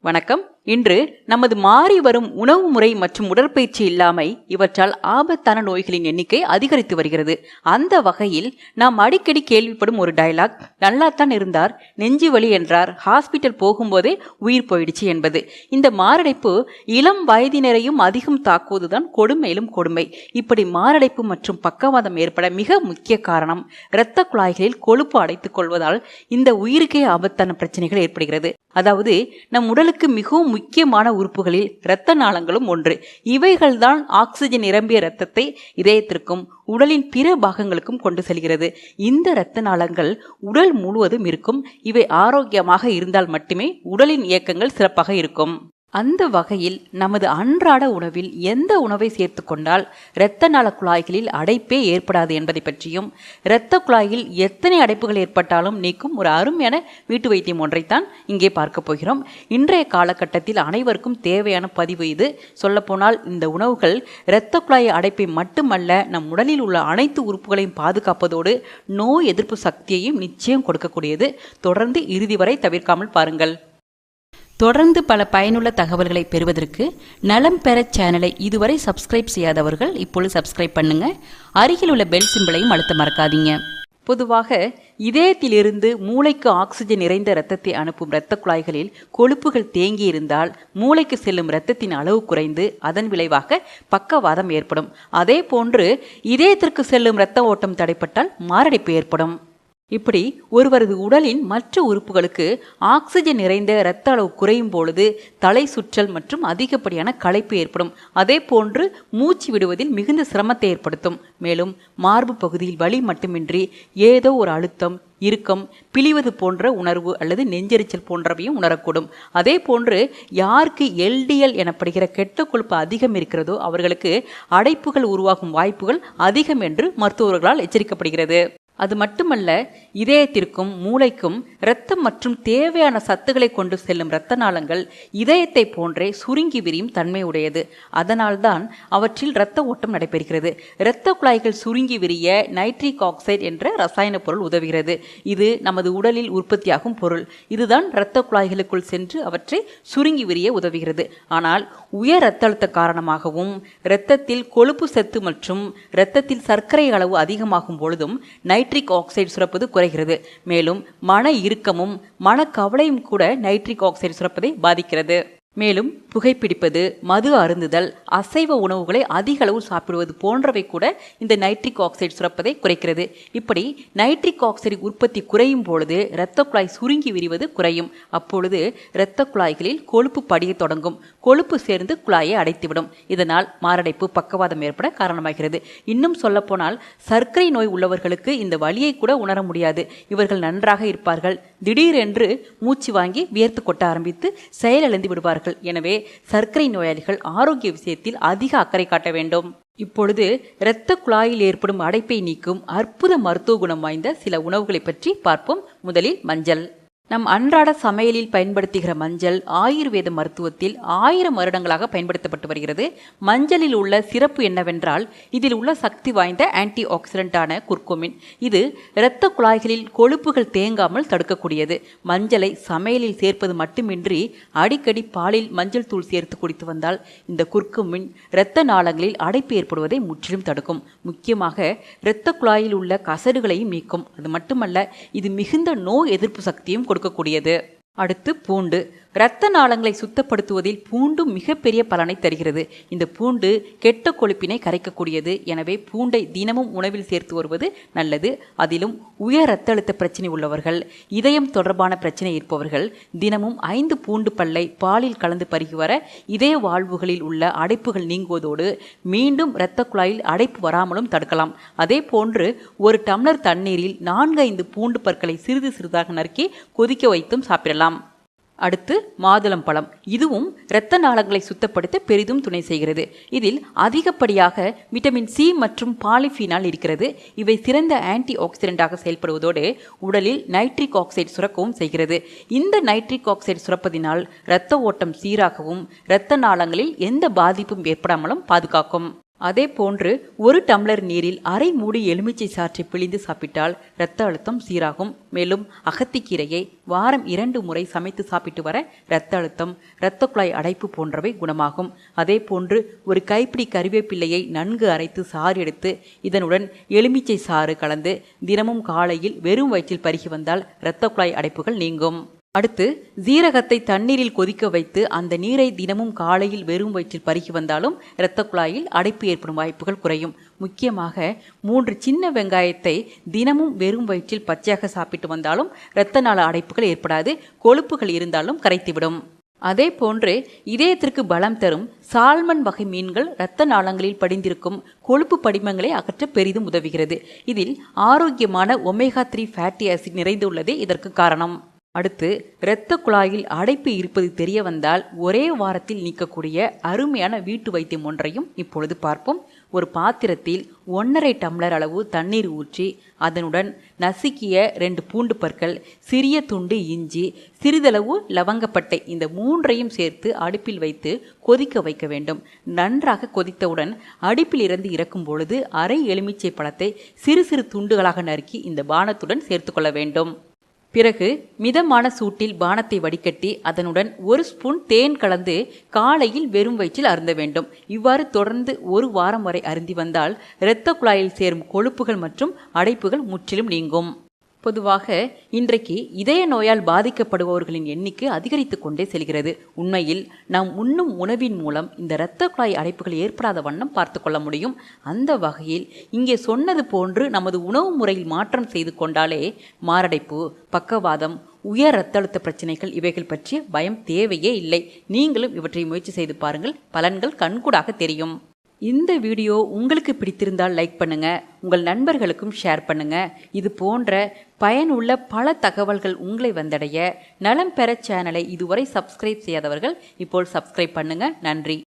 வணக்கம். இன்று நமது மாறி வரும் உணவு முறை மற்றும் உடற்பயிற்சி இல்லாமை இவற்றால் ஆபத்தான நோய்களின் எண்ணிக்கை அதிகரித்து வருகிறது. அந்த வகையில் நாம் அடிக்கடி கேள்விப்படும் ஒரு டயலாக் நல்லாத்தான் இருந்தார் நெஞ்சு வலி என்றார் ஹாஸ்பிட்டல் போகும்போதே உயிர் போயிடுச்சு என்பது. இந்த மாரடைப்பு இளம் வயதினரையும் அதிகம் தாக்குவதுதான் கொடுமையிலும் கொடுமை. இப்படி மாரடைப்பு மற்றும் பக்கவாதம் ஏற்பட மிக முக்கிய காரணம் இரத்த குழாய்களில் கொழுப்பு அடைத்துக் கொள்வதால் இந்த உயிருக்கே ஆபத்தான பிரச்சனைகள் ஏற்படுகிறது. அதாவது நம் உடலுக்கு மிகவும் முக்கியமான உறுப்புகளில் இரத்த நாளங்களும் ஒன்று. இவைகள்தான் ஆக்சிஜன் நிரம்பிய இரத்தத்தை இதயத்திற்கும் உடலின் பிற பாகங்களுக்கும் கொண்டு செல்கிறது. இந்த இரத்த நாளங்கள் உடல் முழுவதும் இருக்கும். இவை ஆரோக்கியமாக இருந்தால் மட்டுமே உடலின் இயக்கங்கள் சிறப்பாக இருக்கும். அந்த வகையில் நமது அன்றாட உணவில் எந்த உணவை சேர்த்து கொண்டால் இரத்த நல குழாய்களில் அடைப்பே ஏற்படாது என்பதை பற்றியும் இரத்த குழாயில் எத்தனை அடைப்புகள் ஏற்பட்டாலும் நீக்கும் ஒரு அருமையான வீட்டு வைத்தியம் ஒன்றைத்தான் இங்கே பார்க்க போகிறோம். இன்றைய காலகட்டத்தில் அனைவருக்கும் தேவையான பதிவு இது. சொல்லப்போனால் இந்த உணவுகள் இரத்த குழாய் அடைப்பை மட்டுமல்ல நம் உடலில் உள்ள அனைத்து உறுப்புகளையும் பாதுகாப்பதோடு நோய் எதிர்ப்பு சக்தியையும் நிச்சயம் கொடுக்கக்கூடியது. தொடர்ந்து இறுதி வரை தவிர்க்காமல் பாருங்கள். தொடர்ந்து பல பயனுள்ள தகவல்களை பெறுவதற்கு நலம் பெற சேனலை இதுவரை சப்ஸ்கிரைப் செய்யாதவர்கள் இப்பொழுது சப்ஸ்கிரைப் பண்ணுங்க. அருகில் உள்ள பெல் சிம்பிளையும் அழுத்த மறக்காதீங்க. பொதுவாக இதயத்திலிருந்து மூளைக்கு ஆக்சிஜன் நிறைந்த இரத்தத்தை அனுப்பும் இரத்த குழாய்களில் கொழுப்புகள் தேங்கி இருந்தால் மூளைக்கு செல்லும் இரத்தத்தின் அளவு குறைந்து அதன் விளைவாக பக்கவாதம் ஏற்படும். அதே போன்று இதயத்திற்கு செல்லும் இரத்த ஓட்டம் தடைப்பட்டால் மாரடைப்பு ஏற்படும். இப்படி ஒருவரது உடலின் மற்ற உறுப்புகளுக்கு ஆக்சிஜன் நிறைந்த இரத்த அளவு குறையும் பொழுது தலை சுற்றல் மற்றும் அதிகப்படியான களைப்பு ஏற்படும். அதே போன்று மூச்சு விடுவதில் மிகுந்த சிரமத்தை ஏற்படுத்தும். மேலும் மார்பு பகுதியில் வலி மட்டுமின்றி ஏதோ ஒரு அழுத்தம் இறுக்கம் பிழிவது போன்ற உணர்வு அல்லது நெஞ்செரிச்சல் போன்றவையும் உணரக்கூடும். அதே போன்று யாருக்கு எல்டிஎல் எனப்படுகிற கெட்ட கொழுப்பு அதிகம் இருக்கிறதோ அவர்களுக்கு அடைப்புகள் உருவாகும் வாய்ப்புகள் அதிகம் என்று மருத்துவர்களால் எச்சரிக்கப்படுகிறது. அது மட்டுமல்ல இதயத்திற்கும் மூளைக்கும் இரத்தம் மற்றும் தேவையான சத்துக்களை கொண்டு செல்லும் இரத்த நாளங்கள் இதயத்தை போன்றே சுருங்கி விரியும் தன்மை உடையது அதனால்தான் அவற்றில் இரத்த ஓட்டம் நடைபெறுகிறது. இரத்த குழாய்கள் சுருங்கி விரிய நைட்ரிக் ஆக்சைடு என்ற ரசாயன பொருள் உதவுகிறது. இது நமது உடலில் உற்பத்தியாகும் பொருள். இதுதான் இரத்த குழாய்களுக்குள் சென்று அவற்றை சுருங்கி விரிய உதவுகிறது. ஆனால் உயர் இரத்த அழுத்த காரணமாகவும் இரத்தத்தில் கொழுப்பு சத்து மற்றும் இரத்தத்தில் சர்க்கரை அளவு அதிகமாகும் பொழுதும் நைட் நைட்ரிக் ஆக்சைடு சுரப்பது குறைகிறது. மேலும் மன இறுக்கமும் மனக்கவலையும் கூட நைட்ரிக் ஆக்சைடு சுரப்பதை பாதிக்கிறது. மேலும் புகைப்பிடிப்பது மது அருந்துதல் அசைவ உணவுகளை அதிக அளவு சாப்பிடுவது போன்றவை கூட இந்த நைட்ரிக் ஆக்சைடு சுரப்பதை குறைக்கிறது. இப்படி நைட்ரிக் ஆக்சைடு உற்பத்தி குறையும் பொழுது இரத்த குழாய் சுருங்கி விரிவது குறையும். அப்பொழுது இரத்த குழாய்களில் கொழுப்பு படிய தொடங்கும். கொழுப்பு சேர்ந்து குழாயை அடைத்துவிடும். இதனால் மாரடைப்பு பக்கவாதம் ஏற்பட காரணமாகிறது. இன்னும் சொல்லப்போனால் சர்க்கரை நோய் உள்ளவர்களுக்கு இந்த வழியை கூட உணர முடியாது. இவர்கள் நன்றாக இருப்பார்கள். திடீரென்று மூச்சு வாங்கி வியர்த்து கொட்ட ஆரம்பித்து செயலிழந்து விடுவார்கள். எனவே சர்க்கரை நோயாளிகள் ஆரோக்கிய விஷயத்தில் அதிக அக்கறை காட்ட வேண்டும். இப்பொழுது இரத்த குழாயில் ஏற்படும் அடைப்பை நீக்கும் அற்புத மருத்துவ குணம் வாய்ந்த சில உணவுகளை பற்றி பார்ப்போம். முதலில் மஞ்சள். நம் அன்றாட சமையலில் பயன்படுத்துகிற மஞ்சள் ஆயுர்வேத மருத்துவத்தில் ஆயிரம் வருடங்களாக பயன்படுத்தப்பட்டு வருகிறது. மஞ்சளில் உள்ள சிறப்பு என்னவென்றால் இதில் உள்ள சக்தி வாய்ந்த ஆன்டி ஆக்சிடென்டான குர்குமின். இது இரத்த குழாய்களில் கொழுப்புகள் தேங்காமல் தடுக்கக்கூடியது. மஞ்சளை சமையலில் சேர்ப்பது மட்டுமின்றி அடிக்கடி பாலில் மஞ்சள் தூள் சேர்த்து குடித்து வந்தால் இந்த குர்குமின் இரத்த நாளங்களில் அடைப்பு ஏற்படுவதை முற்றிலும் தடுக்கும். முக்கியமாக இரத்த குழாயில் உள்ள கசடுகளையும் நீக்கும். அது மட்டுமல்ல இது மிகுந்த நோய் எதிர்ப்பு சக்தியும் கொடுக்கும். கொடுக்கக்கூடியது. அடுத்து பூண்டு. இரத்த நாளங்களை சுத்தப்படுத்துவதில் பூண்டு மிகப்பெரிய பலனை தருகிறது. இந்த பூண்டு கெட்ட கொழுப்பினை கரைக்கக்கூடியது. எனவே பூண்டை தினமும் உணவில் சேர்த்து வருவது நல்லது. அதிலும் உயர் இரத்த அழுத்த பிரச்சனை உள்ளவர்கள் இதயம் தொடர்பான பிரச்சனை இருப்பவர்கள் தினமும் ஐந்து பூண்டு பல்லை பாலில் கலந்து பருகி வர இதய வாழ்வுகளில் உள்ள அடைப்புகள் நீங்குவதோடு மீண்டும் இரத்த குழாயில் அடைப்பு வராமலும் தடுக்கலாம். அதே போன்று ஒரு டம்ளர் தண்ணீரில் நான்கு ஐந்து பூண்டு பற்களை சிறிது சிறிதாக நறுக்கி கொதிக்க வைத்தும் சாப்பிடலாம். அடுத்து மாதுளம் பழம். இதுவும் இரத்த நாளங்களை சுத்தப்படுத்த பெரிதும் துணை செய்கிறது. இதில் அதிகப்படியாக விட்டமின் சி மற்றும் பாலிஃபினால் இருக்கிறது. இவை சிறந்த ஆன்டி ஆக்சிடென்டாக செயல்படுவதோடு உடலில் நைட்ரிக் ஆக்சைடு சுரக்கவும் செய்கிறது. இந்த நைட்ரிக் ஆக்சைடு சுரப்பதினால் இரத்த ஓட்டம் சீராகவும் இரத்த நாளங்களில் எந்த பாதிப்பும் ஏற்படாமலும் பாதுகாக்கும். அதே போன்று ஒரு டம்ளர் நீரில் அரை மூடி எலுமிச்சை சாற்றை பிழிந்து சாப்பிட்டால் இரத்த அழுத்தம் சீராகும். மேலும் அகத்திக்கீரையை வாரம் இரண்டு முறை சமைத்து சாப்பிட்டு வர இரத்த அழுத்தம் இரத்த குழாய் அடைப்பு போன்றவை குணமாகும். அதே போன்று ஒரு கைப்பிடி கறிவேப்பிள்ளையை நன்கு அரைத்து சாறு எடுத்து இதனுடன் எலுமிச்சை சாறு கலந்து தினமும் காலையில் வெறும் வயிற்றில் பருகி வந்தால் இரத்த குழாய் அடைப்புகள் நீங்கும். அடுத்து ஜீரகத்தை தண்ணீரில் கொதிக்க வைத்து அந்த நீரை தினமும் காலையில் வெறும் வயிற்றில் பருகி வந்தாலும் இரத்த குழாயில் அடைப்பு ஏற்படும் வாய்ப்புகள் குறையும். முக்கியமாக மூன்று சின்ன வெங்காயத்தை தினமும் வெறும் வயிற்றில் பச்சையாக சாப்பிட்டு வந்தாலும் இரத்த நாள அடைப்புகள் ஏற்படாது கொழுப்புகள் இருந்தாலும் கரைத்துவிடும். அதே போன்று இதயத்திற்கு பலம் தரும் சால்மன் வகை மீன்கள் இரத்த நாளங்களில் படிந்திருக்கும் கொழுப்பு படிமங்களை அகற்ற பெரிதும் உதவுகிறது. இதில் ஆரோக்கியமான ஒமேகா த்ரீ ஃபேட்டி ஆசிட் நிறைந்துள்ளதே இதற்கு காரணம். அடுத்து இரத்த குழாயில் அடைப்பு இருப்பது தெரிய வந்தால் ஒரே வாரத்தில் நீக்கக்கூடிய அருமையான வீட்டு வைத்தியம் ஒன்றையும் இப்பொழுது பார்ப்போம். ஒரு பாத்திரத்தில் ஒன்றரை டம்ளர் அளவு தண்ணீர் ஊற்றி அதனுடன் நசுக்கிய ரெண்டு பூண்டு பற்கள் சிறிய துண்டு இஞ்சி சிறிதளவு லவங்கப்பட்டை இந்த மூன்றையும் சேர்த்து அடுப்பில் வைத்து கொதிக்க வைக்க வேண்டும். நன்றாக கொதித்தவுடன் அடுப்பில் இருந்து இறக்கும் பொழுது அரை எலுமிச்சை பழத்தை சிறு சிறு துண்டுகளாக நறுக்கி இந்த பானத்துடன் சேர்த்துக்கொள்ள வேண்டும். பிறகு மிதமான சூட்டில் பானத்தை வடிகட்டி அதனுடன் ஒரு ஸ்பூன் தேன் கலந்து காலையில் வெறும் வயிற்றில் அருந்த வேண்டும். இவ்வாறு தொடர்ந்து ஒரு வாரம் வரை அருந்தி வந்தால் இரத்த குழாயில் சேரும் கொழுப்புகள் மற்றும் அடைப்புகள் முற்றிலும் நீங்கும். பொதுவாக இன்றைக்கு இதய நோயால் பாதிக்கப்படுபவர்களின் எண்ணிக்கை அதிகரித்து கொண்டே செல்கிறது. உண்மையில் நாம் உண்ணும் உணவின் மூலம் இந்த இரத்த குழாய் அடைப்புகள் ஏற்படாத வண்ணம் பார்த்து கொள்ள முடியும். அந்த வகையில் இங்கே சொன்னது போன்று நமது உணவு முறையில் மாற்றம் செய்து கொண்டாலே மாரடைப்பு பக்கவாதம் உயர் இரத்த அழுத்த பிரச்சனைகள் இவைகள் பற்றிய பயம் தேவையே இல்லை. நீங்களும் இவற்றை முயற்சி செய்து பாருங்கள். பலன்கள் கண்கூடாக தெரியும். இந்த வீடியோ உங்களுக்கு பிடித்திருந்தால் லைக் பண்ணுங்க உங்கள் நண்பர்களுக்கும் ஷேர் பண்ணுங்க. இது போன்ற பயனுள்ள பல தகவல்கள் உங்களை வந்தடைய நலம் பெற சேனலை இதுவரை சப்ஸ்கிரைப் செய்யாதவர்கள் இப்போ சப்ஸ்கிரைப் பண்ணுங்க. நன்றி.